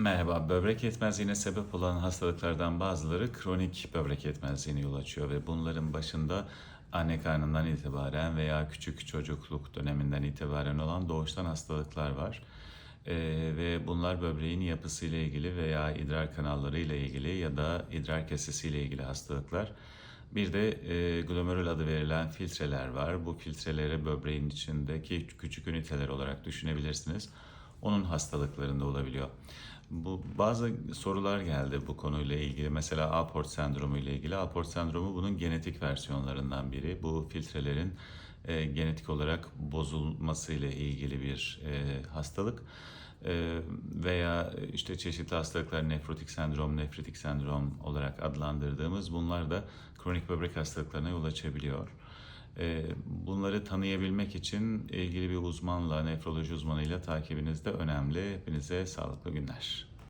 Merhaba, böbrek yetmezliğine sebep olan hastalıklardan bazıları kronik böbrek yetmezliğine yol açıyor ve bunların başında anne karnından itibaren veya küçük çocukluk döneminden itibaren olan doğuştan hastalıklar var. Ee, ve bunlar böbreğin yapısıyla ilgili veya idrar kanalları ile ilgili ya da idrar kesesiyle ilgili hastalıklar. Bir de e, glomerül adı verilen filtreler var. Bu filtreleri böbreğin içindeki küçük üniteler olarak düşünebilirsiniz. Onun hastalıklarında olabiliyor. Bu bazı sorular geldi bu konuyla ilgili. Mesela Alport sendromu ile ilgili. Alport sendromu bunun genetik versiyonlarından biri. Bu filtrelerin e, genetik olarak bozulması ile ilgili bir e, hastalık. E, veya işte çeşitli hastalıklar nefrotik sendrom, nefritik sendrom olarak adlandırdığımız bunlar da kronik böbrek hastalıklarına yol açabiliyor. E, Bunları tanıyabilmek için ilgili bir uzmanla, nefroloji uzmanıyla takibiniz de önemli. Hepinize sağlıklı günler.